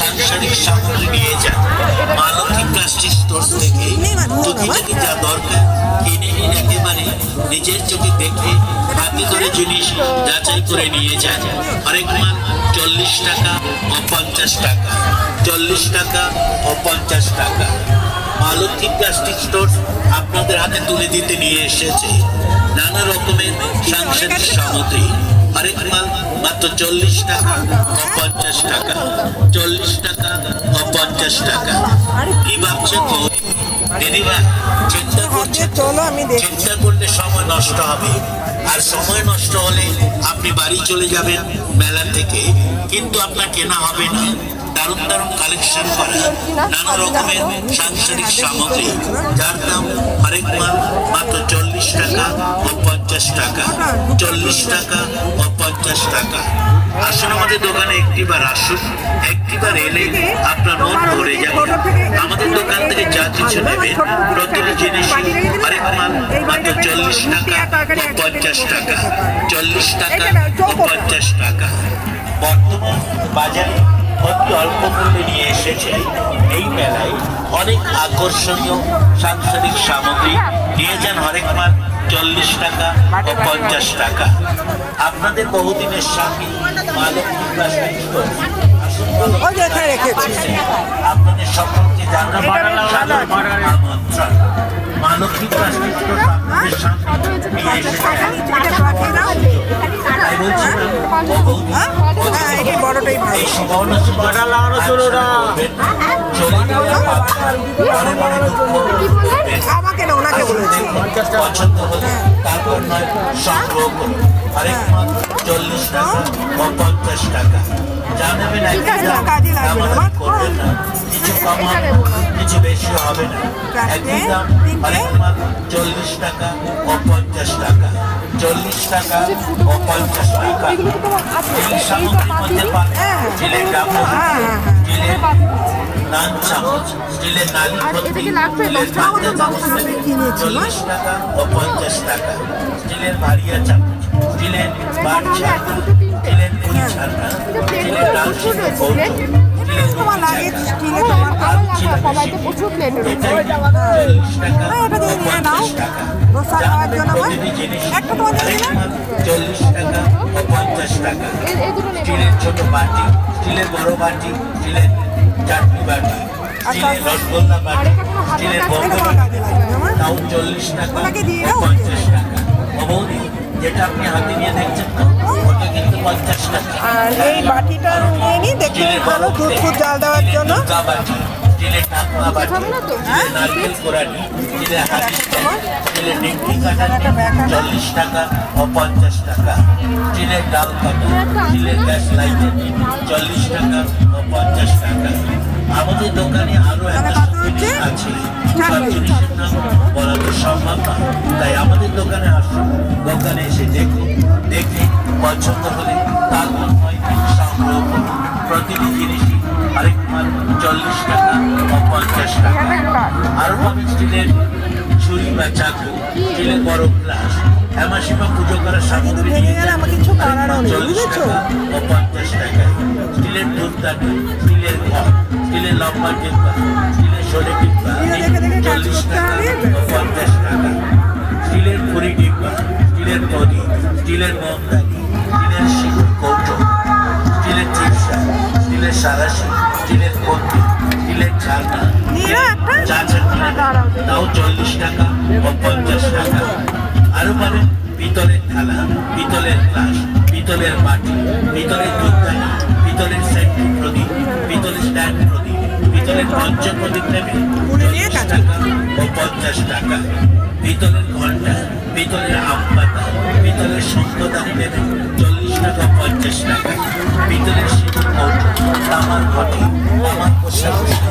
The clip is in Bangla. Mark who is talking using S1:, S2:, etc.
S1: সাংসারিক সামগ্রী নিয়ে যান। মালতী প্লাস্টিক স্টোর থেকে টুকিটাকি যা দরকার, কিনে নিন একেবারে। নিজের চোখে দেখে হাতে করে জিনিস যাচাই করে নিয়ে যান। হরেক মাল চল্লিশ টাকা ও পঞ্চাশ টাকা। চল্লিশ টাকা ও পঞ্চাশ টাকা। মালতী প্লাস্টিক স্টোর আপনাদের হাতে তুলে দিতে নিয়ে এসেছে। নানা রকমের সাংসারিক সামগ্রী। হরেক মাল মাত্র চল্লিশ টাকা পঞ্চাশ টাকা চল্লিশ টাকা পঞ্চাশ টাকা। কি? দিদিমা চিন্তা করছে চিন্তা করলে সময় নষ্ট হবে। আর সময় নষ্ট হলে আপনি বাড়ি চলে যাবেন মেলা থেকে। কিন্তু আপনার কেনা হবে না। দারুণ দারুণ কালেকশন করা। নানা রকমের সাংসারিক সামগ্রী। যার দাম আরেক মাল মাত্র চল্লিশ টাকা পঞ্চাশ টাকা, চল্লিশ টাকা ও পঞ্চাশ টাকা। আসুন আমাদের দোকানে একটিবার আসুন, একটিবার এলে আপনার মন ভরে যাবে। আমাদের দোকান থেকে যা কিছু নেবেন, প্রতিটি জিনিস হরেক মাল, মাত্র চল্লিশ টাকা ও পঞ্চাশ টাকা, চল্লিশ টাকা ও পঞ্চাশ টাকা। বর্তমান বাজারে অতি অল্প মূল্যে নিয়ে এসেছে এই মেলায় অনেক আকর্ষণীয় সাংসারিক সামগ্রী। নিয়ে যান হরেক মাল। চল্লিশ টাকা ও পঞ্চাশ টাকা। আপনাদের বহুদিনের স্বামী। আপনাদের সকলকে জানা আমন্ত্রণ।
S2: হ্যাঁ হ্যাঁ
S1: মনে মনে।
S2: আমাকে না ওনাকে বলেছি
S1: পছন্দ হলে তারপর নয় সংগ্রহ করুন আরেক মাত্র চল্লিশ টাকা ও পঞ্চাশ টাকা যা নেবেন কিছু কম হবে কিছু বেশি হবে না। একই দাম আরেক মাত্র চল্লিশ টাকা ও পঞ্চাশ টাকা। চল্লিশ টাকা ও পঞ্চাশ টাকা। এই সামগ্রীর মধ্যে পাবেন স্টিলের ডাবল স্টিলের নান চামচ স্টিলের নালি ভর্তি স্টিলের পাত্রে চামচ চল্লিশ টাকা ও পঞ্চাশ টাকা। স্টিলের ভারিয়া চামচ স্টিলের বার ছাড়া স্টিলের পুরি ছাড়া স্টিলের ডাল কৌটো। স্টিলের
S2: তোমার লাগে স্টিলে তোমার
S1: আর ছিল
S3: সবাইকে প্রচুর প্লেট
S2: হ্যাঁ, ওটা দিয়ে নিয়ে নাও। দোসা খাওয়ার জন্য আমার। একটা তোমার জন্য
S1: আরেক
S2: দিলাম।
S1: চল্লিশ টাকা পঞ্চাশ টাকা।
S3: এই দুটো
S1: স্টিলের ছোট বাটি স্টিলের বড় বাটি স্টিলের চাটনি বাটি স্টিলের রসগোল্লা বাটি স্টিলের বন্ধ
S2: তোমার কাজে লাগবে আমার
S1: তাও চল্লিশ টাকা
S2: ওনাকে দিয়ে।
S1: পঞ্চাশ টাকা। যেটা আপনি হাতে নিয়ে দেখছেন ওটা কিন্তু পঞ্চাশ টাকা।
S2: আর এই বাটিটা নিয়ে নিই দেখতে ভালো দুধ ফুট জাল দেওয়ার জন্য।
S1: কাটানি চল্লিশ টাকা ও পঞ্চাশ টাকা। ডাল গ্যাস লাইটার চল্লিশ টাকা ও পঞ্চাশ টাকা। আমাদের দোকানে আরও একটা জিনিস আছে। সব জিনিসের নাম বলা তো সম্ভব না তাই আমাদের দোকানে আসুন। দোকানে এসে দেখুন। দেখে পছন্দ হলে আরেক মাল চল্লিশ টাকা ও পঞ্চাশ টাকা। আরও পাবেন স্টিলের ছুরি বা চাকু স্টিলের বড় গ্লাস। হেমাসিমা পুজো করার সামগ্রী চল্লিশ টাকা ও পঞ্চাশ টাকায় স্টিলের ধূপদানি স্টিলের ঘর স্টিলের লম্বা টিপ্পা স্টিলের
S2: দেখে কাজ
S1: চল্লিশ টাকা। ও পঞ্চাশ টাকা। স্টিলের পুরি ডিব্বা স্টিলের প্রদীপ স্টিলের মোমদানি স্টিলের সিঁদুর কৌটো স্টিলের চিপসা স্টিলের সারাশি স্টিলের কন্তি স্টিলের ঝালনা
S2: নিয়ে একটা?
S1: চা চাটনি তাও চল্লিশ টাকা ও পঞ্চাশ টাকা। আরও পাবেন পিতলের থালা পিতলের গ্লাস পিতলের বাটি পিতলের দুধদানি পিতলের সেন্টু প্রদীপ পিতলের স্ট্যান্ড প্রদীপ পিতলের পঞ্চ প্রদীপ নেবেন চল্লিশ টাকা ও পঞ্চাশ টাকা। পিতলের ঘণ্টা পিতলের আম পাতা পিতলের শঙ্খদানি নেবেন চল্লিশ টাকা পঞ্চাশ টাকা। পিতলের সিঁদুর কৌটো তামার ঘটি তামার পোশাক